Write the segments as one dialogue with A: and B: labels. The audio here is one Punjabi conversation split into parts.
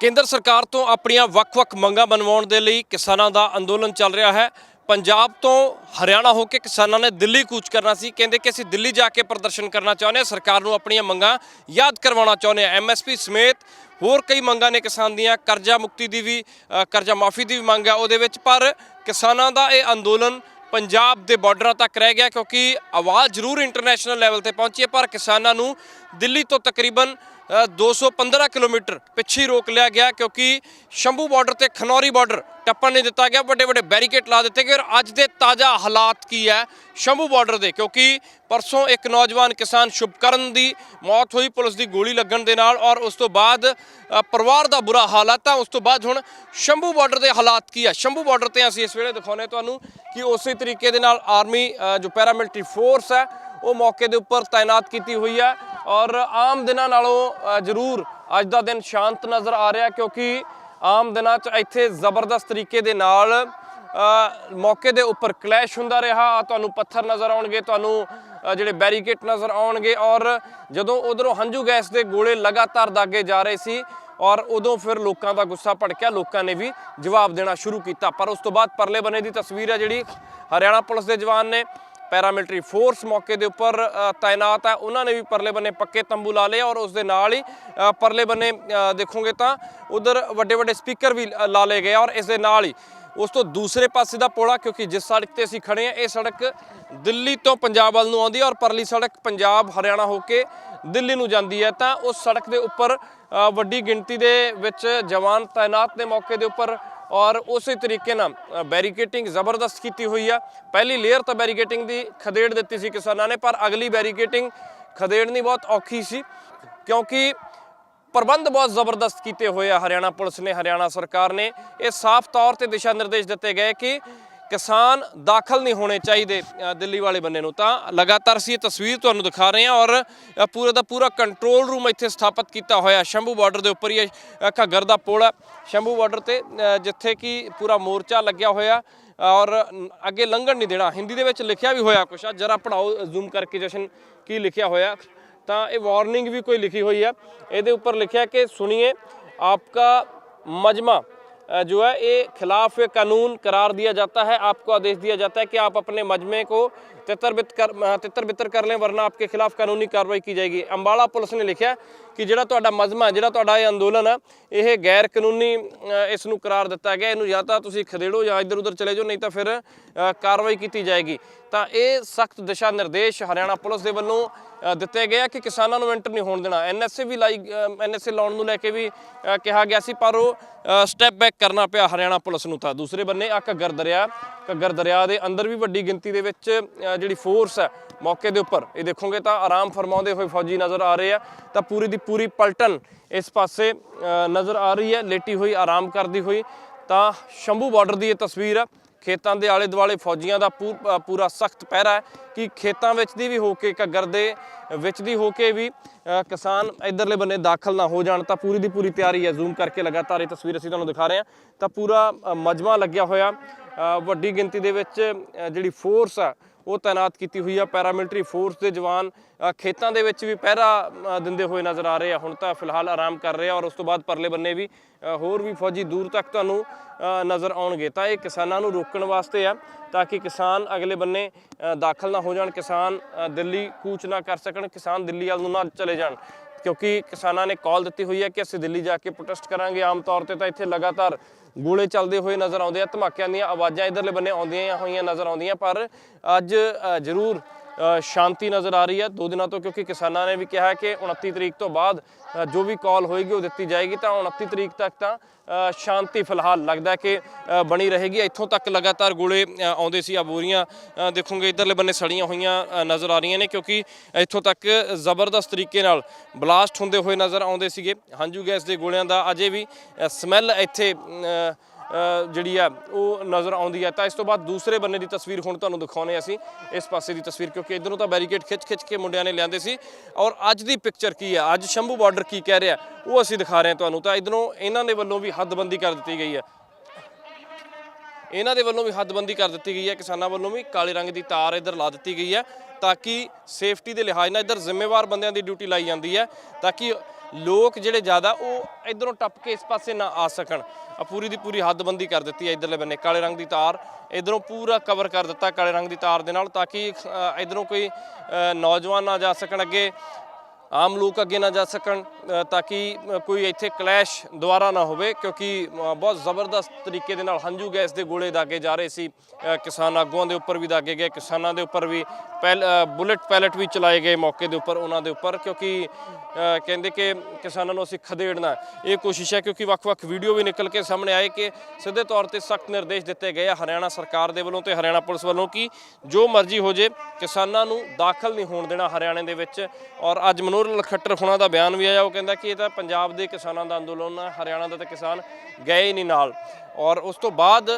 A: ਕੇਂਦਰ ਸਰਕਾਰ ਤੋਂ ਆਪਣੀਆਂ ਵੱਖ-ਵੱਖ ਮੰਗਾਂ ਬਣਵਾਉਣ ਦੇ ਲਈ ਕਿਸਾਨਾਂ ਦਾ ਅੰਦੋਲਨ ਚੱਲ ਰਿਹਾ ਹੈ। ਪੰਜਾਬ ਤੋਂ ਹਰਿਆਣਾ ਹੋ ਕੇ ਕਿਸਾਨਾਂ ਨੇ ਦਿੱਲੀ ਕੂਚ ਕਰਨਾ ਸੀ। ਕਹਿੰਦੇ ਕਿ ਅਸੀਂ ਦਿੱਲੀ ਜਾ ਕੇ ਪ੍ਰਦਰਸ਼ਨ ਕਰਨਾ ਚਾਹੁੰਦੇ ਹਾਂ। ਸਰਕਾਰ ਨੂੰ ਆਪਣੀਆਂ ਮੰਗਾਂ ਯਾਦ ਕਰਵਾਉਣਾ ਚਾਹੁੰਦੇ ਹਾਂ। ਐਮਐਸਪੀ ਸਮੇਤ ਹੋਰ ਕਈ ਮੰਗਾਂ ਨੇ ਕਿਸਾਨ ਦੀਆਂ। ਕਰਜ਼ਾ ਮੁਕਤੀ ਦੀ ਵੀ ਕਰਜ਼ਾ ਮਾਫੀ ਦੀ ਵੀ ਮੰਗ ਹੈ ਉਹਦੇ ਵਿੱਚ। ਪਰ ਕਿਸਾਨਾਂ ਦਾ ਇਹ ਅੰਦੋਲਨ ਪੰਜਾਬ ਦੇ ਬਾਰਡਰਾਂ ਤੱਕ ਰਹਿ ਗਿਆ ਕਿਉਂਕਿ ਆਵਾਜ਼ ਜ਼ਰੂਰ ਇੰਟਰਨੈਸ਼ਨਲ ਲੈਵਲ ਤੇ ਪਹੁੰਚੀ ਹੈ। ਪਰ ਕਿਸਾਨਾਂ ਨੂੰ ਦਿੱਲੀ ਤੋਂ ਤਕਰੀਬਨ 215 ਕਿਲੋਮੀਟਰ ਪਿੱਛੇ ਰੋਕ ਲਿਆ ਗਿਆ ਕਿਉਂਕਿ ਸ਼ੰਭੂ ਬਾਰਡਰ ਤੇ ਖਨੌਰੀ ਬਾਰਡਰ ਟੱਪਣ ਨਹੀਂ ਦਿੱਤਾ ਗਿਆ, ਵੱਡੇ ਵੱਡੇ ਬੈਰੀਕੇਡ ਲਾ ਦਿੱਤੇ ਗਏ ਔਰ ਅੱਜ ਦੇ ਤਾਜ਼ਾ ਹਾਲਾਤ ਕੀ ਹੈ ਸ਼ੰਭੂ ਬਾਰਡਰ ਦੇ? ਕਿਉਂਕਿ ਪਰਸੋਂ ਇੱਕ ਨੌਜਵਾਨ ਕਿਸਾਨ ਸ਼ੁਭਕਰਨ ਦੀ ਮੌਤ ਹੋਈ, ਪੁਲਿਸ ਦੀ ਗੋਲੀ ਲੱਗਣ ਦੇ ਨਾਲ ਔਰ ਉਸ ਤੋਂ ਬਾਅਦ ਪਰਿਵਾਰ ਦਾ ਬੁਰਾ ਹਾਲਾਤ ਤਾਂ ਉਸ ਤੋਂ ਬਾਅਦ ਹੁਣ ਸ਼ੰਭੂ ਬਾਰਡਰ ਦੇ ਹਾਲਾਤ ਕੀ ਹੈ? ਸ਼ੰਭੂ ਬਾਰਡਰ ਤੇ ਅਸੀਂ ਇਸ ਵੇਲੇ ਦਿਖਾਉਨੇ ਤੁਹਾਨੂੰ ਕਿ ਉਸੇ ਤਰੀਕੇ ਦੇ ਨਾਲ ਆਰਮੀ ਜੋ ਪੈਰਾਮਿਲਟਰੀ ਫੋਰਸ ਹੈ, ਉਹ ਮੌਕੇ ਦੇ ਉੱਪਰ ਤਾਇਨਾਤ ਕੀਤੀ ਹੋਈ ਹੈ। ਔਰ ਆਮ ਦਿਨਾਂ ਨਾਲੋਂ ਜ਼ਰੂਰ ਅੱਜ ਦਾ ਦਿਨ ਸ਼ਾਂਤ ਨਜ਼ਰ ਆ ਰਿਹਾ ਕਿਉਂਕਿ ਆਮ ਦਿਨਾਂ 'ਚ ਇੱਥੇ ਜ਼ਬਰਦਸਤ ਤਰੀਕੇ ਦੇ ਨਾਲ ਮੌਕੇ ਦੇ ਉੱਪਰ ਕਲੈਸ਼ ਹੁੰਦਾ ਰਿਹਾ। ਤੁਹਾਨੂੰ ਪੱਥਰ ਨਜ਼ਰ ਆਉਣਗੇ, ਤੁਹਾਨੂੰ ਜਿਹੜੇ ਬੈਰੀਕੇਟ ਨਜ਼ਰ ਆਉਣਗੇ ਔਰ ਜਦੋਂ ਉਧਰੋਂ ਹੰਝੂ ਗੈਸ ਦੇ ਗੋਲੇ ਲਗਾਤਾਰ ਦਾਗੇ ਜਾ ਰਹੇ ਸੀ ਔਰ ਉਦੋਂ ਫਿਰ ਲੋਕਾਂ ਦਾ ਗੁੱਸਾ ਭੜਕਿਆ, ਲੋਕਾਂ ਨੇ ਵੀ ਜਵਾਬ ਦੇਣਾ ਸ਼ੁਰੂ ਕੀਤਾ। ਪਰ ਉਸ ਤੋਂ ਬਾਅਦ ਪਰਲੇ ਬੰਨੇ ਦੀ ਤਸਵੀਰ ਹੈ ਜਿਹੜੀ ਹਰਿਆਣਾ ਪੁਲਿਸ ਦੇ ਜਵਾਨ ਨੇ। ਪੈਰਾਮਿਲਟਰੀ ਫੋਰਸ ਮੌਕੇ ਦੇ ਉੱਪਰ ਤਾਇਨਾਤ ਹੈ। ਉਹਨਾਂ ਨੇ ਵੀ ਪਰਲੇ ਬੰਨੇ ਪੱਕੇ ਤੰਬੂ ਲਾ ਲਏ ਔਰ ਉਸ ਦੇ ਨਾਲ ਹੀ ਪਰਲੇ ਬੰਨੇ ਦੇਖੋਗੇ ਤਾਂ ਉਧਰ ਵੱਡੇ ਵੱਡੇ ਸਪੀਕਰ ਵੀ ਅ, ਲਾ ਲਏ ਗਏ ਔਰ ਇਸ ਦੇ ਨਾਲ ਹੀ। ਉਸ ਤੋਂ ਦੂਸਰੇ ਪਾਸੇ ਦਾ ਪੋਲਾ ਕਿਉਂਕਿ ਜਿਸ ਸੜਕ ਤੇ ਅਸੀਂ ਖੜੇ ਹਾਂ ਇਹ ਸੜਕ ਦਿੱਲੀ ਤੋਂ ਪੰਜਾਬ ਵੱਲ ਨੂੰ ਆਉਂਦੀ ਹੈ ਔਰ ਪਰਲੀ ਸੜਕ ਪੰਜਾਬ ਹਰਿਆਣਾ ਹੋ ਕੇ ਦਿੱਲੀ ਨੂੰ ਜਾਂਦੀ ਹੈ। ਤਾਂ ਉਸ ਸੜਕ ਦੇ ਉੱਪਰ ਵੱਡੀ ਗਿਣਤੀ ਦੇ ਵਿੱਚ ਜਵਾਨ ਤਾਇਨਾਤ ਨੇ ਮੌਕੇ ਦੇ ਉੱਪਰ ਔਰ ਉਸੇ ਤਰੀਕੇ ਨਾਲ ਬੈਰੀਕੇਟਿੰਗ ਜ਼ਬਰਦਸਤ ਕੀਤੀ ਹੋਈ ਆ। ਪਹਿਲੀ ਲੇਅਰ ਤਾਂ ਬੈਰੀਕੇਟਿੰਗ ਦੀ ਖਦੇੜ ਦਿੱਤੀ ਸੀ ਕਿਸਾਨਾਂ ਨੇ, ਪਰ ਅਗਲੀ ਬੈਰੀਕੇਟਿੰਗ ਖਦੇੜਨੀ ਬਹੁਤ ਔਖੀ ਸੀ, ਕਿਉਂਕਿ ਪ੍ਰਬੰਧ ਬਹੁਤ ਜ਼ਬਰਦਸਤ ਕੀਤੇ ਹੋਏ ਆ। ਹਰਿਆਣਾ ਪੁਲਿਸ ਨੇ, ਹਰਿਆਣਾ ਸਰਕਾਰ ਨੇ ਇਹ ਸਾਫ਼ ਤੌਰ ਤੇ ਦਿਸ਼ਾ ਨਿਰਦੇਸ਼ ਦਿੱਤੇ ਗਏ ਕਿ ਕਿਸਾਨ ਦਾਖਲ ਨਹੀਂ ਹੋਣੇ ਚਾਹੀਦੇ ਦਿੱਲੀ ਵਾਲੇ ਬੰਨੇ ਨੂੰ। ਤਾਂ ਲਗਾਤਾਰ ਅਸੀਂ ਇਹ ਤਸਵੀਰ ਤੁਹਾਨੂੰ ਦਿਖਾ ਰਹੇ ਹਾਂ ਔਰ ਪੂਰਾ ਦਾ ਪੂਰਾ ਕੰਟਰੋਲ ਰੂਮ ਇੱਥੇ ਸਥਾਪਿਤ ਕੀਤਾ ਹੋਇਆ ਸ਼ੰਭੂ ਬਾਰਡਰ ਦੇ ਉੱਪਰ ਹੀ ਘੱਗਰ ਦਾ ਪੁਲ ਹੈ। ਸ਼ੰਭੂ ਬਾਰਡਰ ਤੇ ਜਿੱਥੇ ਕਿ ਪੂਰਾ ਮੋਰਚਾ ਲੱਗਿਆ ਹੋਇਆ ਔਰ ਅੱਗੇ ਲੰਘਣ ਨਹੀਂ ਦੇਣਾ। ਹਿੰਦੀ ਦੇ ਵਿੱਚ ਲਿਖਿਆ ਵੀ ਹੋਇਆ ਕੁਛ ਆ। ਜਰਾ ਪੜਾਓ ਜ਼ੂਮ ਕਰਕੇ ਜਸ਼ਨ ਕੀ ਲਿਖਿਆ ਹੋਇਆ। ਤਾਂ ਇਹ ਵਾਰਨਿੰਗ ਵੀ ਕੋਈ ਲਿਖੀ ਹੋਈ ਹੈ। ਇਹਦੇ ਉੱਪਰ ਲਿਖਿਆ ਕਿ, ਸੁਣੀਏ, ਆਪਕਾ ਮਜਮਾ जो है ये खिलाफ कानून करार दिया जाता है आपको आदेश दिया जाता है कि आप अपने मजमे को तितर बित कर अ, तितर बितर कर लें वरना आपके खिलाफ कानूनी कार्रवाई की जाएगी ਅੰਬਾਲਾ ਪੁਲਿਸ ਨੇ ਲਿਖਿਆ ਕਿ ਜਿਹੜਾ ਤੁਹਾਡਾ ਮਜਮਾ ਹੈ, ਜਿਹੜਾ ਤੁਹਾਡਾ ਇਹ ਅੰਦੋਲਨ ਹੈ ਇਹ ਗੈਰ ਕਾਨੂੰਨੀ ਅ, ਇਸ ਨੂੰ ਕਰਾਰ ਦਿੱਤਾ ਗਿਆ ਇਹਨੂੰ ਜਾਂ ਤਾਂ ਤੁਸੀਂ ਖਦੇੜੋ ਜਾਂ ਇੱਧਰ ਉੱਧਰ ਚਲੇ ਜਾਓ ਨਹੀਂ ਤਾਂ ਫਿਰ ਅ, ਕਾਰਵਾਈ ਕੀਤੀ ਜਾਏਗੀ ਤਾਂ ਇਹ ਸਖਤ ਦਿਸ਼ਾ ਨਿਰਦੇਸ਼ ਹਰਿਆਣਾ ਪੁਲਿਸ ਦੇ ਵੱਲੋਂ ਅ, ਦਿੱਤੇ ਗਏ ਆ ਕਿ ਕਿਸਾਨਾਂ ਨੂੰ ਐਂਟਰ ਨਹੀਂ ਹੋਣ ਦੇਣਾ। ਐਨਐਸਏ ਵੀ ਲਾਈ ਐਨਐਸਏ ਲਾਉਣ ਨੂੰ ਲੈ ਕੇ ਵੀ ਕਿਹਾ ਗਿਆ ਸੀ, ਪਰ ਉਹ ਸਟੈਪ ਬੈਕ ਕਰਨਾ ਪਿਆ ਹਰਿਆਣਾ ਪੁਲਿਸ ਨੂੰ ਤਾਂ। ਦੂਸਰੇ ਬੰਨੇ ਆ ਘੱਗਰ ਦਰਿਆ। ਘੱਗਰ ਦਰਿਆ ਦੇ ਅੰਦਰ ਵੀ ਵੱਡੀ ਗਿਣਤੀ ਦੇ ਵਿੱਚ ਜਿਹੜੀ ਫੋਰਸ ਹੈ, ਮੌਕੇ ਦੇ ਉੱਪਰ। ਇਹ ਦੇਖੋਗੇ ਤਾਂ ਆਰਾਮ ਫਰਮਾਉਂਦੇ ਹੋਏ ਫੌਜੀ ਨਜ਼ਰ ਆ ਰਹੇ ਆ। ਤਾਂ ਪੂਰੀ ਦੀ ਪੂਰੀ ਪਲਟਨ ਇਸ ਪਾਸੇ ਨਜ਼ਰ ਆ ਰਹੀ ਹੈ। ਲੇਟੀ ਹੋਈ, ਆਰਾਮ ਕਰਦੀ ਹੋਈ। ਤਾਂ ਸ਼ੰਭੂ ਬਾਰਡਰ ਦੀ ਇਹ ਤਸਵੀਰ ਹੈ ਖੇਤਾਂ ਦੇ ਆਲੇ ਦੁਆਲੇ ਫੌਜੀਆਂ ਦਾ ਪੂ- ਪੂਰਾ ਸਖਤ ਪਹਿਰਾ ਹੈ ਕਿ ਖੇਤਾਂ ਵਿੱਚ ਦੀ ਵੀ ਹੋ ਕੇ ਘੱਗਰ ਦੇ ਵਿੱਚ ਦੀ ਹੋ ਕੇ ਵੀ ਕਿਸਾਨ ਇਧਰਲੇ ਬੰਨੇ ਦਾਖਲ ਨਾ ਹੋ ਜਾਣ ਤਾਂ ਪੂਰੀ ਦੀ ਪੂਰੀ ਤਿਆਰੀ ਹੈ। ਜ਼ੂਮ ਕਰਕੇ ਲਗਾਤਾਰ ਇਹ ਤਸਵੀਰ ਅਸੀਂ ਤੁਹਾਨੂੰ ਦਿਖਾ ਰਹੇ ਹਾਂ। ਤਾਂ ਪੂਰਾ ਅ, ਮਜਮਾ ਲੱਗਿਆ ਹੋਇਆ। ਵੱਡੀ ਗਿਣਤੀ ਦੇ ਵਿੱਚ ਜਿਹੜੀ ਫੋਰਸ ਆ ਉਹ ਤਾਇਨਾਤ ਕੀਤੀ ਹੋਈ ਆ। ਪੈਰਾਮਿਲਟਰੀ ਫੋਰਸ ਦੇ ਜਵਾਨ ਖੇਤਾਂ ਦੇ ਵਿੱਚ ਵੀ ਪਹਿਰਾ ਦਿੰਦੇ ਹੋਏ ਨਜ਼ਰ ਆ ਰਹੇ ਆ। ਹੁਣ ਤਾਂ ਫਿਲਹਾਲ ਆਰਾਮ ਕਰ ਰਹੇ ਆ ਔਰ ਉਸ ਤੋਂ ਬਾਅਦ ਪਰਲੇ ਬੰਨੇ ਵੀ ਹੋਰ ਵੀ ਫੌਜੀ ਦੂਰ ਤੱਕ ਤੁਹਾਨੂੰ ਨਜ਼ਰ ਆਉਣਗੇ। ਤਾਂ ਇਹ ਕਿਸਾਨਾਂ ਨੂੰ ਰੋਕਣ ਵਾਸਤੇ ਆ ਤਾਂ ਕਿ ਕਿਸਾਨ ਅਗਲੇ ਬੰਨੇ ਦਾਖਲ ਨਾ ਹੋ ਜਾਣ। ਕਿਸਾਨ ਦਿੱਲੀ ਕੂਚ ਨਾ ਕਰ ਸਕਣ। ਕਿਸਾਨ ਦਿੱਲੀ ਵੱਲ ਨੂੰ ਨਾ ਚਲੇ ਜਾਣ। ਕਿਉਂਕਿ ਕਿਸਾਨਾਂ ਨੇ ਕਾਲ ਦਿੱਤੀ ਹੋਈ ਹੈ ਕਿ ਅਸੀਂ ਦਿੱਲੀ ਜਾ ਕੇ ਪ੍ਰੋਟੈਸਟ ਕਰਾਂਗੇ। ਆਮ ਤੌਰ ਤੇ ਤਾਂ ਇੱਥੇ ਲਗਾਤਾਰ ਗੋਲੇ ਚੱਲਦੇ ਹੋਏ ਨਜ਼ਰ ਆਉਂਦੇ ਆ ਧਮਾਕਿਆਂ ਦੀਆਂ ਆਵਾਜ਼ਾਂ ਇਧਰਲੇ ਬੰਨੇ ਆਉਂਦੀਆਂ ਹੋਈਆਂ ਨਜ਼ਰ ਆਉਂਦੀਆਂ ਪਰ ਅੱਜ ਅ, ਜ਼ਰੂਰ ਸ਼ਾਂਤੀ ਨਜ਼ਰ ਆ ਰਹੀ ਹੈ ਦੋ ਦਿਨਾਂ ਤੋਂ ਕਿਉਂਕਿ ਕਿਸਾਨਾਂ ਨੇ ਵੀ ਕਿਹਾ ਕਿ 29 ਤਰੀਕ ਤੋਂ ਬਾਅਦ ਜੋ ਵੀ ਕਾਲ ਹੋਏਗੀ ਉਹ ਦਿੱਤੀ ਜਾਏਗੀ ਤਾਂ 29 ਤਰੀਕ ਤੱਕ ਤਾਂ ਸ਼ਾਂਤੀ ਫਿਲਹਾਲ ਲੱਗਦਾ ਕਿ ਬਣੀ ਰਹੇਗੀ। ਇੱਥੋਂ ਤੱਕ ਲਗਾਤਾਰ ਗੋਲੇ ਆਉਂਦੇ ਸੀ ਆ ਬੋਰੀਆਂ ਅ, ਦੇਖੋਗੇ ਇਧਰਲੇ ਬੰਨੇ ਸੜੀਆਂ ਹੋਈਆਂ ਨਜ਼ਰ ਆ ਰਹੀਆਂ ਨੇ ਕਿਉਂਕਿ ਇੱਥੋਂ ਤੱਕ ਜ਼ਬਰਦਸਤ ਤਰੀਕੇ ਨਾਲ ਬਲਾਸਟ ਹੁੰਦੇ ਹੋਏ ਨਜ਼ਰ ਆਉਂਦੇ ਸੀਗੇ। ਹੰਝੂ ਗੈਸ ਦੇ ਗੋਲਿਆਂ ਦਾ ਅਜੇ ਵੀ ਸਮੈਲ ਇੱਥੇ ਜਿਹੜੀ ਆ, ਉਹ ਨਜ਼ਰ ਆਉਂਦੀ ਹੈ ਤਾਂ ਇਸ ਤੋਂ ਬਾਅਦ ਦੂਸਰੇ ਬੰਨੇ ਦੀ ਤਸਵੀਰ ਹੁਣ ਤੁਹਾਨੂੰ ਦਿਖਾਉਨੇ ਅਸੀਂ, ਇਸ ਪਾਸੇ ਦੀ ਤਸਵੀਰ, ਕਿਉਂਕਿ ਇਧਰੋਂ ਤਾਂ ਬੈਰੀਕੇਡ ਖਿੱਚ ਖਿੱਚ ਕੇ ਮੁੰਡਿਆਂ ਨੇ ਲਿਆਂਦੇ ਸੀ। ਔਰ ਅੱਜ ਦੀ ਪਿਕਚਰ ਕੀ ਹੈ ਅੱਜ ਸ਼ੰਭੂ ਬਾਰਡਰ ਕੀ ਕਹਿ ਰਿਹਾ? ਉਹ ਅਸੀਂ ਦਿਖਾ ਰਹੇ ਹਾਂ ਤੁਹਾਨੂੰ। ਤਾਂ ਇਧਰੋਂ ਇਹਨਾਂ ਦੇ ਵੱਲੋਂ ਵੀ ਹੱਦਬੰਦੀ ਕਰ ਦਿੱਤੀ ਗਈ ਹੈ ਇਹਨਾਂ ਦੇ ਵੱਲੋਂ ਵੀ ਹੱਦਬੰਦੀ ਕਰ ਦਿੱਤੀ ਗਈ ਹੈ ਕਿਸਾਨਾਂ ਵੱਲੋਂ ਵੀ ਕਾਲੇ ਰੰਗ ਦੀ ਤਾਰ ਇੱਧਰ ਲਾ ਦਿੱਤੀ ਗਈ ਹੈ ਤਾਂ ਕਿ ਸੇਫਟੀ ਦੇ ਲਿਹਾਜ਼ ਨਾਲ ਇੱਧਰ ਜ਼ਿੰਮੇਵਾਰ ਬੰਦਿਆਂ ਦੀ ਡਿਊਟੀ ਲਾਈ ਜਾਂਦੀ ਹੈ ਤਾਂ ਕਿ ਲੋਕ ਜਿਹੜੇ ਜ਼ਿਆਦਾ, ਉਹ ਇਧਰੋਂ ਟੱਪ ਕੇ ਇਸ ਪਾਸੇ ਨਾ ਆ ਸਕਣ। ਆ ਪੂਰੀ ਦੀ ਪੂਰੀ ਹੱਦਬੰਦੀ ਕਰ ਦਿੱਤੀ ਹੈ ਇਧਰਲੇ ਬੰਨੇ। ਕਾਲੇ ਰੰਗ ਦੀ ਤਾਰ ਇਧਰੋਂ ਪੂਰਾ ਕਵਰ ਕਰ ਦਿੱਤਾ ਕਾਲੇ ਰੰਗ ਦੀ ਤਾਰ ਦੇ ਨਾਲ, ਤਾਂ ਕਿ ਇਧਰੋਂ ਕੋਈ ਨੌਜਵਾਨ ਨਾ ਜਾ ਸਕਣ ਅੱਗੇ। ਆਮ ਲੋਕ ਅੱਗੇ ਨਾ ਜਾ ਸਕਣ ਤਾਂ ਕਿ ਕੋਈ ਇੱਥੇ ਕਲੈਸ਼ ਦੁਬਾਰਾ ਨਾ ਹੋਵੇ ਕਿਉਂਕਿ ਬਹੁਤ ਜ਼ਬਰਦਸਤ ਤਰੀਕੇ ਦੇ ਨਾਲ ਹੰਝੂ ਗੈਸ ਦੇ ਗੋਲੇ ਦਾਗੇ ਜਾ ਰਹੇ ਸੀ। ਕਿਸਾਨ ਆਗੂਆਂ ਦੇ ਉੱਪਰ ਵੀ ਦਾਗੇ ਗਏ ਕਿਸਾਨਾਂ ਦੇ ਉੱਪਰ ਵੀ ਪੈਲ ਅ, ਬੁਲਟ ਪੈਲਟ ਵੀ ਚਲਾਏ ਗਏ ਮੌਕੇ ਦੇ ਉੱਪਰ ਉਹਨਾਂ ਦੇ ਉੱਪਰ ਕਿਉਂਕਿ ਕਹਿੰਦੇ ਕਿ ਕਿਸਾਨਾਂ ਨੂੰ ਅਸੀਂ ਖਦੇੜਨਾ ਇਹ ਕੋਸ਼ਿਸ਼ ਹੈ ਕਿਉਂਕਿ ਵੱਖ-ਵੱਖ ਵੀਡੀਓ ਵੀ ਨਿਕਲ ਕੇ ਸਾਹਮਣੇ ਆਏ ਕਿ ਸਿੱਧੇ ਤੌਰ ਤੇ ਸਖਤ ਨਿਰਦੇਸ਼ ਦਿੱਤੇ ਗਏ ਆ ਹਰਿਆਣਾ ਸਰਕਾਰ ਦੇ ਵੱਲੋਂ ਤੇ ਹਰਿਆਣਾ ਪੁਲਿਸ ਵੱਲੋਂ ਕਿ ਜੋ ਮਰਜ਼ੀ ਹੋ ਜੇ ਕਿਸਾਨਾਂ ਨੂੰ ਦਾਖਲ ਨਹੀਂ ਹੋਣ ਦੇਣਾ ਹਰਿਆਣੇ ਦੇ ਵਿੱਚ। ਔਰ ਅੱਜ ਮਨੋਹਰ ਲਖੱਟਰ ਹੁਣਾਂ ਦਾ ਬਿਆਨ ਵੀ ਆਇਆ, ਉਹ ਕਹਿੰਦਾ ਕਿ ਇਹ ਤਾਂ ਪੰਜਾਬ ਦੇ ਕਿਸਾਨਾਂ ਦਾ ਅੰਦੋਲਨ ਹੈ ਹਰਿਆਣਾ ਦਾ ਤਾਂ ਕਿਸਾਨ ਗਏ ਹੀ ਨਹੀਂ ਨਾਲ। ਔਰ ਉਸ ਤੋਂ ਬਾਅਦ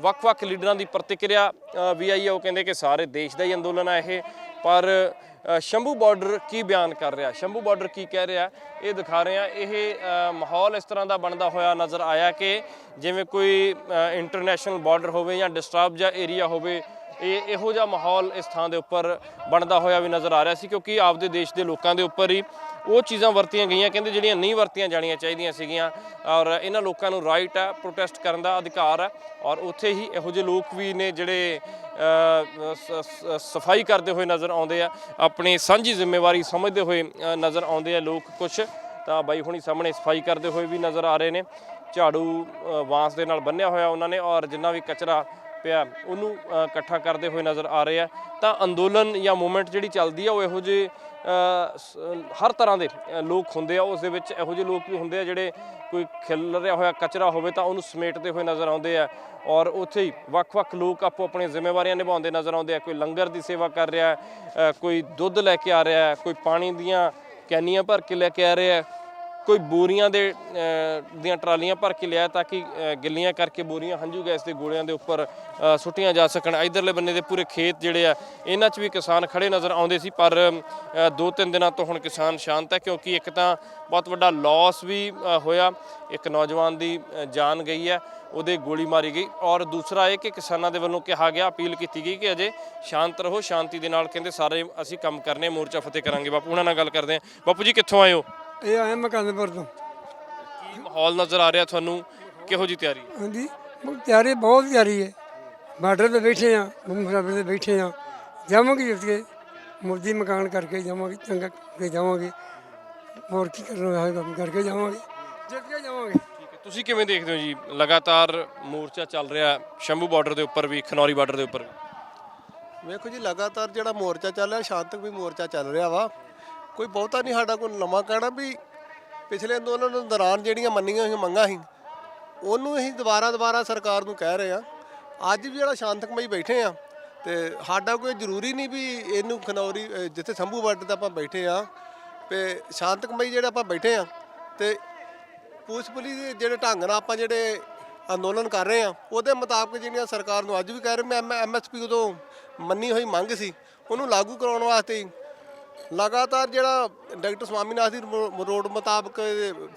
A: ਵੱਖ-ਵੱਖ ਲੀਡਰਾਂ ਦੀ ਪ੍ਰਤੀਕਿਰਿਆ ਵੀ ਆਈ ਹੈ ਉਹ ਕਹਿੰਦੇ ਕਿ ਸਾਰੇ ਦੇਸ਼ ਦਾ ਹੀ ਅੰਦੋਲਨ ਹੈ ਇਹ। ਪਰ ਸ਼ੰਭੂ ਬਾਰਡਰ ਕੀ ਬਿਆਨ ਕਰ ਰਿਹਾ? ਸ਼ੰਭੂ ਬਾਰਡਰ ਕੀ ਕਹਿ ਰਿਹਾ? ਇਹ ਦਿਖਾ ਰਹੇ ਆ, ਇਹ ਮਾਹੌਲ ਇਸ ਤਰ੍ਹਾਂ ਦਾ ਬਣਦਾ ਹੋਇਆ ਨਜ਼ਰ ਆਇਆ ਕਿ ਜਿਵੇਂ ਕੋਈ ਇੰਟਰਨੈਸ਼ਨਲ ਬਾਰਡਰ ਹੋਵੇ ਜਾਂ ਡਿਸਟਰਬ ਜਾਂ ਏਰੀਆ ਹੋਵੇ ਇਹ ਇਹੋ ਜਿਹਾ ਮਾਹੌਲ ਇਸ ਥਾਂ ਦੇ ਉੱਪਰ ਬਣਦਾ ਹੋਇਆ ਵੀ ਨਜ਼ਰ ਆ ਰਿਹਾ ਸੀ ਕਿਉਂਕਿ ਆਪਦੇ ਦੇਸ਼ ਦੇ ਲੋਕਾਂ ਦੇ ਉੱਪਰ ਹੀ ਉਹ ਚੀਜ਼ਾਂ ਵਰਤੀਆਂ ਗਈਆਂ। ਕਹਿੰਦੇ ਜਿਹੜੀਆਂ ਨਹੀਂ ਵਰਤੀਆਂ ਜਾਣੀਆਂ ਚਾਹੀਦੀਆਂ ਸੀਗੀਆਂ ਔਰ ਇਹਨਾਂ ਲੋਕਾਂ ਨੂੰ ਰਾਈਟ ਹੈ ਪ੍ਰੋਟੈਸਟ ਕਰਨ ਦਾ ਅਧਿਕਾਰ ਹੈ ਔਰ ਉੱਥੇ ਹੀ ਇਹੋ ਜਿਹੇ ਲੋਕ ਵੀ ਨੇ ਜਿਹੜੇ ਸਫ਼ਾਈ ਕਰਦੇ ਹੋਏ ਨਜ਼ਰ ਆਉਂਦੇ ਆ, ਆਪਣੀ ਸਾਂਝੀ ਜ਼ਿੰਮੇਵਾਰੀ ਸਮਝਦੇ ਹੋਏ ਨਜ਼ਰ ਆਉਂਦੇ ਆ ਲੋਕ ਕੁਝ ਤਾਂ ਬਾਈ ਹੁਣੀ ਸਾਹਮਣੇ ਸਫ਼ਾਈ ਕਰਦੇ ਹੋਏ ਵੀ ਨਜ਼ਰ ਆ ਰਹੇ ਨੇ। ਝਾੜੂ ਵਾਂਸ ਦੇ ਨਾਲ ਬੰਨਿਆ ਹੋਇਆ ਉਹਨਾਂ ਨੇ ਔਰ ਜਿੰਨਾ ਵੀ ਕਚਰਾ ਪਿਆ, ਉਹਨੂੰ ਇਕੱਠਾ ਕਰਦੇ ਹੋਏ ਨਜ਼ਰ ਆ ਰਹੇ ਆ। ਤਾਂ ਅੰਦੋਲਨ ਜਾਂ ਮੂਵਮੈਂਟ ਜਿਹੜੀ ਚੱਲਦੀ ਆ, ਉਹ ਇਹੋ ਜਿਹੇ ਹਰ ਤਰ੍ਹਾਂ ਦੇ ਲੋਕ ਹੁੰਦੇ ਆ। ਉਸ ਦੇ ਵਿੱਚ ਇਹੋ ਜਿਹੇ ਲੋਕ ਵੀ ਹੁੰਦੇ ਆ ਜਿਹੜੇ ਕੋਈ ਖਿਲ ਰਿਹਾ ਹੋਇਆ, ਕਚਰਾ ਹੋਵੇ ਤਾਂ ਉਹਨੂੰ ਸਮੇਟਦੇ ਹੋਏ ਨਜ਼ਰ ਆਉਂਦੇ ਆ। ਔਰ ਉੱਥੇ ਹੀ ਵੱਖ-ਵੱਖ ਲੋਕ ਆਪੋ ਆਪਣੀਆਂ ਜ਼ਿੰਮੇਵਾਰੀਆਂ ਨਿਭਾਉਂਦੇ ਨਜ਼ਰ ਆਉਂਦੇ ਆ। ਕੋਈ ਲੰਗਰ ਦੀ ਸੇਵਾ ਕਰ ਰਿਹਾ ਕੋਈ ਦੁੱਧ ਲੈ ਕੇ ਆ ਰਿਹਾ, ਕੋਈ ਪਾਣੀ ਦੀਆਂ ਕੈਨੀਆਂ ਭਰ ਕੇ ਲੈ ਕੇ ਆ ਰਿਹਾ। ਕੋਈ ਬੋਰੀਆਂ ਦੇ ਦੀਆਂ ਟਰਾਲੀਆਂ ਭਰ ਕੇ ਲਿਆ ਤਾਂ ਕਿ ਗਿੱਲੀਆਂ ਕਰਕੇ ਬੋਰੀਆਂ, ਹੰਝੂ ਗੈਸ ਦੇ ਗੋਲਿਆਂ ਦੇ ਉੱਪਰ ਸੁੱਟੀਆਂ ਜਾ ਸਕਣ। ਇਧਰਲੇ ਬੰਨੇ ਦੇ ਪੂਰੇ ਖੇਤ ਜਿਹੜੇ ਆ, ਇਹਨਾਂ 'ਚ ਵੀ ਕਿਸਾਨ ਖੜੇ ਨਜ਼ਰ ਆਉਂਦੇ ਸੀ, ਪਰ ਦੋ ਤਿੰਨ ਦਿਨਾਂ ਤੋਂ ਹੁਣ ਕਿਸਾਨ ਸ਼ਾਂਤ ਹੈ, ਕਿਉਂਕਿ ਇੱਕ ਤਾਂ ਬਹੁਤ ਵੱਡਾ ਲਾਸ ਵੀ ਹੋਇਆ। ਇੱਕ ਨੌਜਵਾਨ ਦੀ ਜਾਨ ਗਈ ਹੈ, ਉਹਦੇ ਗੋਲੀ ਮਾਰੀ ਗਈ। ਔਰ ਦੂਸਰਾ ਇਹ ਕਿ ਕਿਸਾਨਾਂ ਦੇ ਵੱਲੋਂ ਕਿਹਾ ਗਿਆ, ਅਪੀਲ ਕੀਤੀ ਗਈ ਕਿ ਅਜੇ ਸ਼ਾਂਤ ਰਹੋ, ਸ਼ਾਂਤੀ ਦੇ ਨਾਲ ਕਹਿੰਦੇ, ਸਾਰੇ ਅਸੀਂ ਕੰਮ ਕਰਨੇ, ਮੋਰਚਾ ਫਤਿਹ ਕਰਾਂਗੇ। ਬਾਪੂ, ਉਹਨਾਂ ਨਾਲ ਗੱਲ ਕਰਦੇ ਹਾਂ। ਬਾਪੂ ਜੀ, ਕਿੱਥੋਂ ਆਏ ਹੋ?
B: ਇਹ ਆਇਆ ਮਕਾਨਪੁਰ ਤੋਂ।
A: ਕੀ ਮਾਹੌਲ ਨਜ਼ਰ ਆ ਰਿਹਾ ਤੁਹਾਨੂੰ? ਕਿਹੋ ਜੀ ਤਿਆਰੀ? ਹੈ?
B: ਹਾਂਜੀ ਬਹੁਤ ਤਿਆਰੀ ਬਹੁਤ ਤਿਆਰੀ ਹੈ। ਬਾਰਡਰ ਤੇ ਬੈਠੇ ਆ ਮੁੰਬਈ ਤੇ ਬੈਠੇ ਆ। ਜਾਵਾਂਗੇ ਜਿੱਤ ਕੇ ਮੋਦੀ ਮਕਾਨ ਕਰਕੇ ਜਾਵਾਂਗੇ ਚੰਗਾ ਕਰਕੇ ਜਾਵਾਂਗੇ। ਹੋਰ ਕੀ ਕਰਨਾ ਹੈ ਕੰਮ ਕਰਕੇ ਜਾਵਾਂਗੇ। ਜਿੱਤ ਕੇ ਜਾਵਾਂਗੇ।
A: ਠੀਕ ਹੈ। ਤੁਸੀਂ ਕਿਵੇਂ ਦੇਖਦੇ ਹੋ ਜੀ? ਲਗਾਤਾਰ ਮੋਰਚਾ ਚੱਲ ਰਿਹਾ ਹੈ, ਸ਼ੰਭੂ ਬਾਰਡਰ ਦੇ ਉੱਪਰ ਵੀ ਖਨੌਰੀ ਬਾਰਡਰ ਦੇ ਉੱਪਰ ਵੀ।
C: ਵੇਖੋ ਜੀ ਲਗਾਤਾਰ ਜਿਹੜਾ ਮੋਰਚਾ ਚੱਲ ਰਿਹਾ ਸ਼ਾਂਤਕ ਵੀ ਮੋਰਚਾ ਚੱਲ ਰਿਹਾ ਵਾ। ਕੋਈ ਬਹੁਤਾ ਨਹੀਂ, ਸਾਡਾ ਕੋਈ ਨਵਾਂ ਕਹਿਣਾ ਵੀ ਪਿਛਲੇ ਅੰਦੋਲਨ ਦੇ ਦੌਰਾਨ ਜਿਹੜੀਆਂ ਮੰਨੀਆਂ ਹੋਈਆਂ ਮੰਗਾਂ ਸੀ, ਉਹਨੂੰ ਅਸੀਂ ਦੁਬਾਰਾ ਦੁਬਾਰਾ ਸਰਕਾਰ ਨੂੰ ਕਹਿ ਰਹੇ ਆ ਅੱਜ ਵੀ ਜਿਹੜਾ ਸ਼ਾਂਤਕਮਈ ਬੈਠੇ ਆ ਤੇ ਸਾਡਾ ਕੋਈ ਜ਼ਰੂਰੀ ਨਹੀਂ ਵੀ ਇਹਨੂੰ ਖਨੌਰੀ ਜਿੱਥੇ ਸੰਭੂ ਬਾਰਡਰ ਤੇ ਆਪਾਂ ਬੈਠੇ ਆ ਤੇ ਸ਼ਾਂਤਕਮਈ ਜਿਹੜਾ ਆਪਾਂ ਬੈਠੇ ਆ ਤੇ ਪੁਲਿਸ ਪੁਲਿਸ ਦੇ ਜਿਹੜੇ ਢੰਗ ਨਾਲ ਆਪਾਂ ਜਿਹੜੇ ਅੰਦੋਲਨ ਕਰ ਰਹੇ ਆ ਉਹਦੇ ਮੁਤਾਬਕ ਜਿਹੜੀਆਂ ਸਰਕਾਰ ਨੂੰ ਅੱਜ ਵੀ ਕਹਿ ਰਹੇ, ਮੈਂ ਐਮਐਸਪੀ ਉਦੋਂ ਮੰਨੀ ਹੋਈ ਮੰਗ ਸੀ, ਉਹਨੂੰ ਲਾਗੂ ਕਰਾਉਣ ਵਾਸਤੇ ਲਗਾਤਾਰ ਜਿਹੜਾ ਡਾਕਟਰ ਸਵਾਮੀਨਾਥ ਦੀ ਰੋਡ ਮੁਤਾਬਕ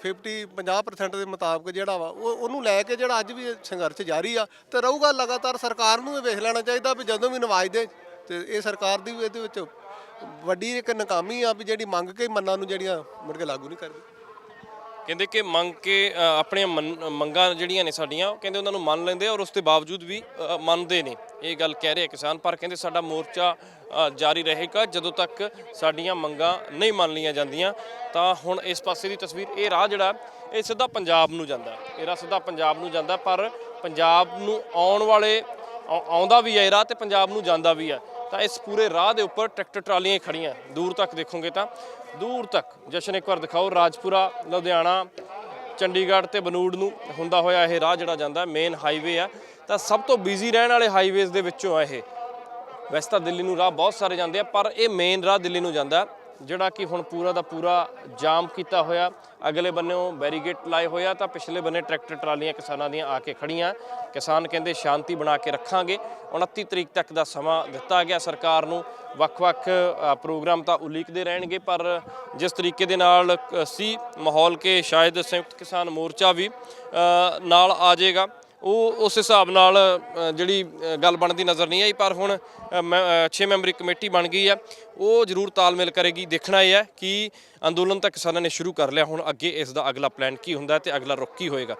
C: 50 50% ਦੇ ਮੁਤਾਬਕ ਜਿਹੜਾ ਵਾ, ਉਹ, ਉਹਨੂੰ ਲੈ ਕੇ ਜਿਹੜਾ ਅੱਜ ਵੀ ਸੰਘਰਸ਼ ਜਾਰੀ ਆ, ਤੇ ਰਹੂਗਾ ਲਗਾਤਾਰ ਸਰਕਾਰ ਨੂੰ ਇਹ ਵੇਖ ਲੈਣਾ ਚਾਹੀਦਾ ਵੀ ਜਦੋਂ ਵੀ ਨਵਾਜ ਦੇ, ਤੇ ਇਹ ਸਰਕਾਰ ਦੀ ਵੀ ਇਹਦੇ ਵਿੱਚ ਵੱਡੀ ਇੱਕ ਨਾਕਾਮੀ ਆ ਵੀ ਜਿਹੜੀ ਮੰਗ ਕੇ ਮੰਨਾਂ ਨੂੰ ਜਿਹੜੀਆਂ ਮੁੜ ਕੇ ਲਾਗੂ ਨਹੀਂ ਕਰਦੀ।
A: ਕਹਿੰਦੇ ਕਿ ਮੰਗ ਕੇ ਅ, ਆਪਣੀਆਂ ਮੰਨ- ਮੰਗਾਂ ਜਿਹੜੀਆਂ ਨੇ ਸਾਡੀਆਂ ਕਹਿੰਦੇ ਉਹਨਾਂ ਨੂੰ ਮੰਨ ਲੈਂਦੇ ਔਰ ਉਸ ਦੇ ਬਾਵਜੂਦ ਵੀ ਮੰਨਦੇ ਨੇ। ਇਹ ਗੱਲ ਕਹਿ ਰਹੇ ਆ ਕਿਸਾਨ ਪਰ ਕਹਿੰਦੇ ਸਾਡਾ ਮੋਰਚਾ ਜਾਰੀ ਰਹੇਗਾ ਜਦੋਂ ਤੱਕ ਸਾਡੀਆਂ ਮੰਗਾਂ ਨਹੀਂ ਮੰਨ ਲਈਆਂ ਜਾਂਦੀਆਂ। ਤਾਂ ਹੁਣ ਇਸ ਪਾਸੇ ਦੀ ਤਸਵੀਰ ਇਹ ਰਾਹ ਜਿਹੜਾ ਇਹ ਸਿੱਧਾ ਪੰਜਾਬ ਨੂੰ ਜਾਂਦਾ। ਇਹ ਰਾਹ ਸਿੱਧਾ ਪੰਜਾਬ ਨੂੰ ਜਾਂਦਾ ਪਰ ਪੰਜਾਬ ਨੂੰ ਆਉਣ ਵਾਲੇ ਆਉਂਦਾ ਵੀ ਹੈ ਇਹ ਰਾਹ ਤੇ ਪੰਜਾਬ ਨੂੰ ਜਾਂਦਾ ਵੀ ਹੈ ਤਾਂ ਇਸ ਪੂਰੇ ਰਾਹ ਦੇ ਉੱਪਰ ਟਰੈਕਟਰ ਟਰਾਲੀਆਂ ਹੀ ਖੜੀਆਂ ਦੂਰ ਤੱਕ ਦੇਖੋਗੇ ਤਾਂ। ਦੂਰ ਤੱਕ। ਜਸ਼ਨ ਇੱਕ ਵਾਰ ਦਿਖਾਓ। ਰਾਜਪੁਰਾ, ਲੁਧਿਆਣਾ, ਚੰਡੀਗੜ੍ਹ ਤੇ ਬਨੂੜ ਨੂੰ ਹੁੰਦਾ ਹੋਇਆ ਇਹ ਰਾਹ ਜਿਹੜਾ ਜਾਂਦਾ ਮੇਨ ਹਾਈਵੇ ਆ। ਤਾਂ ਸਭ ਤੋਂ ਬਿਜ਼ੀ ਰਹਿਣ ਵਾਲੇ ਹਾਈਵੇਜ਼ ਦੇ ਵਿੱਚੋਂ ਆ ਇਹ। ਵੈਸੇ ਤਾਂ ਦਿੱਲੀ ਨੂੰ ਰਾਹ ਬਹੁਤ ਸਾਰੇ ਜਾਂਦੇ ਆ, ਪਰ ਇਹ ਮੇਨ ਰਾਹ ਦਿੱਲੀ ਨੂੰ ਜਾਂਦਾ। ਜਿਹੜਾ ਕਿ ਹੁਣ ਪੂਰਾ ਦਾ ਪੂਰਾ ਜਾਮ ਕੀਤਾ ਹੋਇਆ। ਅਗਲੇ ਬੰਨੇੋਂ ਬੈਰੀਗੇਟ ਲਾਏ ਹੋਇਆ ਤਾਂ ਪਿਛਲੇ ਬੰਨੇ ਟਰੈਕਟਰ ਟਰਾਲੀਆਂ ਕਿਸਾਨਾਂ ਦੀਆਂ ਆ ਕੇ ਖੜੀਆਂ। ਕਿਸਾਨ ਕਹਿੰਦੇ ਸ਼ਾਂਤੀ ਬਣਾ ਕੇ ਰੱਖਾਂਗੇ। 29 ਤਰੀਕ ਤੱਕ ਦਾ ਸਮਾਂ ਦਿੱਤਾ ਗਿਆ ਸਰਕਾਰ ਨੂੰ। ਵੱਖ-ਵੱਖ ਪ੍ਰੋਗਰਾਮ ਤਾਂ ਉਲੀਕਦੇ ਰਹਿਣਗੇ, ਪਰ ਜਿਸ ਤਰੀਕੇ ਦੇ ਨਾਲ ਸੀ ਮਾਹੌਲ ਕੇ ਸ਼ਾਇਦ ਸੰਯੁਕਤ ਕਿਸਾਨ ਮੋਰਚਾ ਵੀ ਨਾਲ ਆ ਜਾਏਗਾ। ਉਹ ਉਸ ਹਿਸਾਬ ਨਾਲ ਜਿਹੜੀ ਗੱਲ ਬਣਦੀ ਨਜ਼ਰ ਨਹੀਂ ਆਈ, ਪਰ ਹੁਣ 6 ਮੈਂਬਰੀ ਕਮੇਟੀ ਬਣ ਗਈ ਹੈ ਉਹ ਜ਼ਰੂਰ ਤਾਲਮੇਲ ਕਰੇਗੀ। ਦੇਖਣਾ ਇਹ ਹੈ ਕਿ ਅੰਦੋਲਨ ਤਾਂ ਕਿਸਾਨਾਂ ਨੇ ਸ਼ੁਰੂ ਕਰ ਲਿਆ, ਹੁਣ ਅੱਗੇ ਇਸ ਦਾ ਅਗਲਾ ਪਲਾਨ ਕੀ ਹੁੰਦਾ ਹੈ ਤੇ ਅਗਲਾ ਰੁਖ ਕੀ ਹੋਏਗਾ।